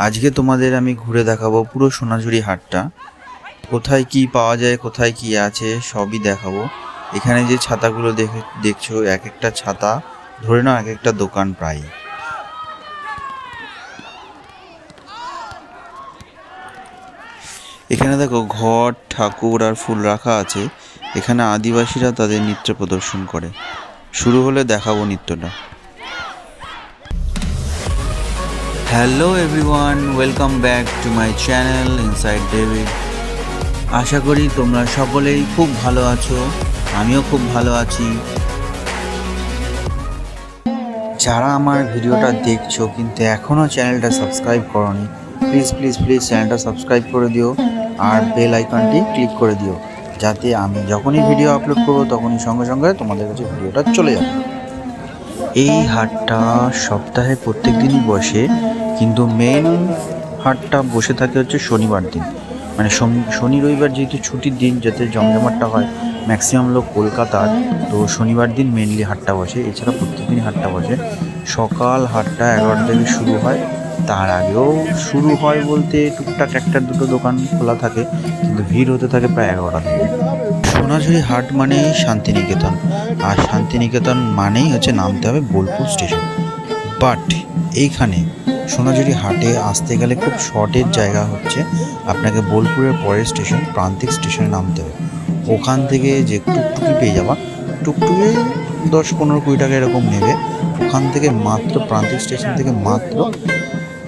আজকে তোমাদের আমি ঘুরে দেখাবো পুরো সোনাঝুরি হাটটা। কোথায় কি পাওয়া যায়, কোথায় কি আছে, সবই দেখাবো। এখানে যে ছাতাগুলো দেখে, দেখছ এক একটা ছাতা, ধরে নাও এক একটা দোকান প্রায়। এখানে দেখো ঘট ঠাকুর আর ফুল রাখা আছে। এখানে আদিবাসীরা তাদের নৃত্য প্রদর্শন করে। শুরু হলে দেখাবো নৃত্যটা। Hello everyone welcome back to my channel inside David আশা করি তোমরা সকলেই খুব ভালো আছো, আমিও খুব ভালো আছি। যারা আমার ভিডিওটা দেখছ কিন্তু এখনও চ্যানেলটা সাবস্ক্রাইব করনি প্লিজ প্লিজ প্লিজ চ্যানেলটা সাবস্ক্রাইব করে দিও আর বেল আইকনটি ক্লিক করে দিও, যাতে আমি যখনই ভিডিও আপলোড করব তখনই সঙ্গে সঙ্গে তোমাদের কাছে ভিডিওটা চলে যাবে। এই হাটটা সপ্তাহে প্রত্যেক দিনই বসে, কিন্তু মেন হাটটা বসে থাকে হচ্ছে শনিবার দিন। মানে শনি- রবিবার যেহেতু ছুটির দিন, যাতে জমজমাটটা হয় ম্যাক্সিমাম লোক কলকাতার, তো শনিবার দিন মেনলি হাটটা বসে। এছাড়া প্রত্যেকদিনই হাটটা বসে। সকাল হাটটা এগারোটা থেকে শুরু হয়। তার আগেও শুরু হয় বলতে টুকটাক একটা দুটো দোকান খোলা থাকে, কিন্তু ভিড় হতে থাকে প্রায় এগারোটা থেকে। সোনাঝুরি হাট মানেই শান্তিনিকেতন। আর শান্তিনিকেতন মানেই হচ্ছে নামতে হবে বোলপুর স্টেশন। বাট এইখানে সোনাঝুরি হাটে আসতে গেলে খুব শর্টের জায়গা হচ্ছে আপনাকে বোলপুরের পরের স্টেশন, প্রান্তিক স্টেশনে নামতে হবে। ওখান থেকে যে টুকটুকি পেয়ে যাবা, টুকটুকি দশ পনেরো কুড়ি টাকা এরকম নেবে। ওখান থেকে মাত্র প্রান্তিক স্টেশন থেকে মাত্র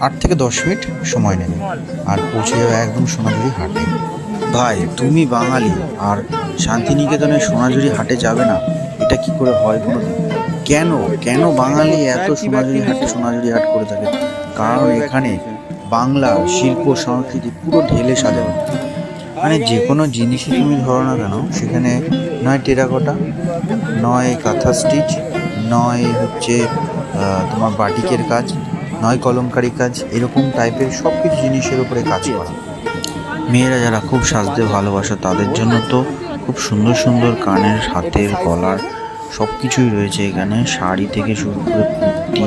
আট থেকে দশ মিনিট সময় নেবে। আর পৌঁছে যাবে একদম সোনাঝুরি হাটে। ভাই, তুমি বাঙালি, আর শান্তিনিকেতনে সোনাঝুরি হাটে যাবে না? এটা কি করে হয় কোনো কেন? কেন বাঙালি এত সোনাঝুরি হাটে সোনাঝুরি হাট করে থাকে? কারণ এখানে বাংলার শিল্প সংস্কৃতি পুরো ঢেলে সাজানো। মানে যে কোনো জিনিসই তুমি ধরো না কেন, সেখানে নয় টেরাকোটা, নয় কাঁথা স্টিচ, নয় হচ্ছে তোমার বাটিকের কাজ, নয় কলমকারি কাজ, এরকম টাইপের সব কিছু জিনিসের উপরে কাজ করা। মেয়েরা যারা খুব সাজতে ভালোবাসে, তাদের জন্য তো খুব সুন্দর সুন্দর কানের হাতের গলার সব কিছুই রয়েছে এখানে। শাড়ি থেকে শুরু করে কুর্তি,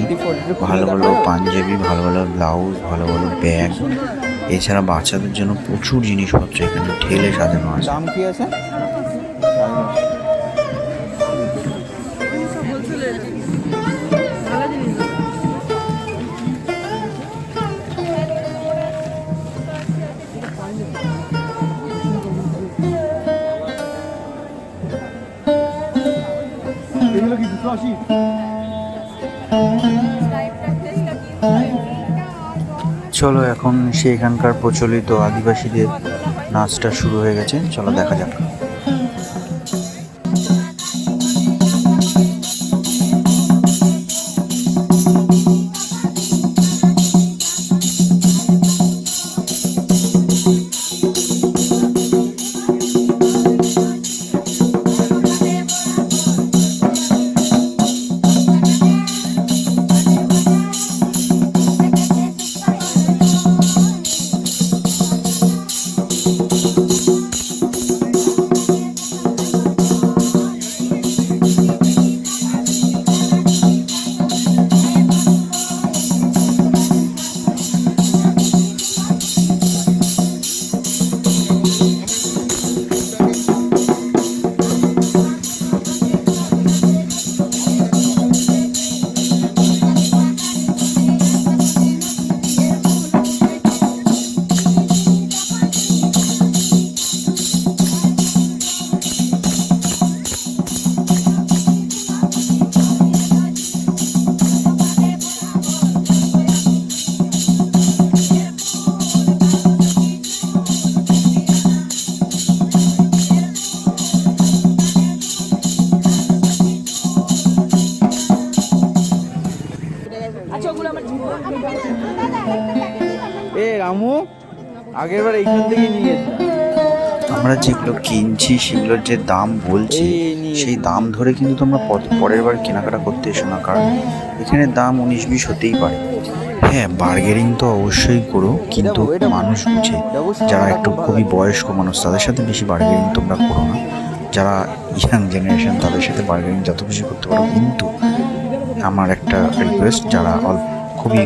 ভালো ভালো পাঞ্জাবি, ভালো ভালো ব্লাউজ, ভালো ভালো ব্যাগ। এছাড়া বাচ্চাদের জন্য প্রচুর জিনিসপত্র এখানে ঠেলে সাজানো আছে। চলো এখন সেখানকার প্রচলিত আদিবাসীদের নাচটা শুরু হয়ে গেছে। চলো দেখা যাক। আগের বার এইখান থেকে নিয়ে আমরা যেগুলো কিনছি সেগুলোর যে দাম বলছি সেই দাম ধরে কিন্তু তোমরা পর- পরের বার কেনাকাটা করতে এসো না কারণ এখানে দাম উনিশ বিশ হতেই পারে। হ্যাঁ বার্গেনিং তো অবশ্যই করো কিন্তু মানুষ বুঝে যারা একটু খুবই বয়স্ক মানুষ তাদের সাথে বেশি বার্গেনিং তোমরা করো না। যারা ইয়াং জেনারেশন তাদের সাথে বার্গেনিং যত বেশি করতে পারো। কিন্তু আমার একটা রিকোয়েস্ট যারা অল্প খুবই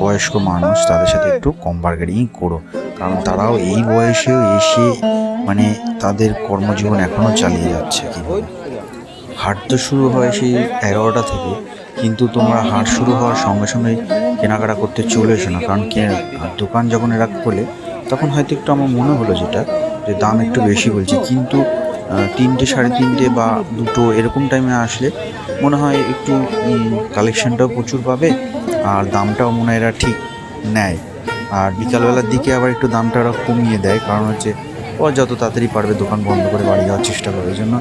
বয়স্ক মানুষ, তাদের সাথে একটু কম বার্গেনিং করো। কারণ তারাও এই বয়সেও এসে মানে তাদের কর্মজীবন এখনও চালিয়ে যাচ্ছে হাট তো শুরু হয় সেই এগারোটা থেকে, কিন্তু তোমরা হাট শুরু হওয়ার সঙ্গে সঙ্গে কেনাকাটা করতে চলে এসো না। কারণ দোকান যখন এরা খোলে, তখন হয়তো একটু আমার মনে হলো যেটা, যে দাম একটু বেশি বলছে। কিন্তু তিনটে, সাড়ে তিনটে বা দুটো এরকম টাইমে আসলে মনে হয় একটু কালেকশনটাও প্রচুর পাবে। আর দামটাও মনে হয় এরা ঠিক নেয়। আর বিকালবেলার দিকে আবার একটু দামটা ওরা কমিয়ে দেয়, কারণ হচ্ছে ও যত তাড়াতাড়ি পারবে দোকান বন্ধ করে বাড়ি যাওয়ার চেষ্টা করে ওই জন্য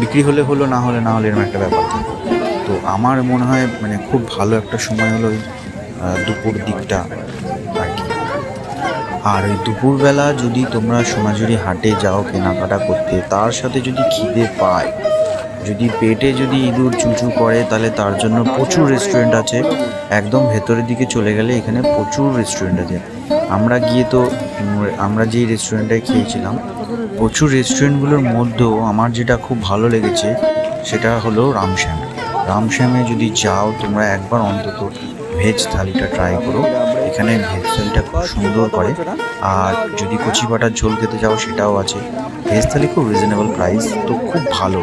বিক্রি হলে হলো, না হলে না হলে এরকম একটা ব্যাপার থাকে। তো আমার মনে হয় মানে খুব ভালো একটা সময় হলো ওই দুপুর দিকটা আর কি। আর ওই দুপুরবেলা যদি তোমরা সোনাঝুরি হাটে যাও, কেনাকাটা করতে, তার সাথে যদি খিদে পায় যদি পেটে যদি ইঁদুর চুচু করে, তাহলে তার জন্য প্রচুর রেস্টুরেন্ট আছে। একদম ভেতরের দিকে চলে গেলে এখানে প্রচুর রেস্টুরেন্ট আছে। আমরা গিয়ে তো, আমরা যেই রেস্টুরেন্টে খেয়েছিলাম, প্রচুর রেস্টুরেন্টগুলোর মধ্যেও আমার যেটা খুব ভালো লেগেছে, সেটা হলো রামশ্যাম। রামশ্যামে যদি যাও, তোমরা একবার অন্তত ভেজ থালিটা ট্রাই করো। এখানে ভেজ থালিটা খুব সুন্দর করে। আর যদি কচি পাটার ঝোল খেতে যাও সেটাও আছে। ভেজ থালি খুব রিজনেবল প্রাইস তো খুব ভালো।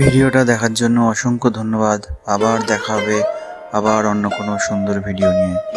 ভিডিওটা দেখার জন্য অসংখ্য ধন্যবাদ। আবার দেখা হবে আবার অন্য কোনো সুন্দর ভিডিও নিয়ে।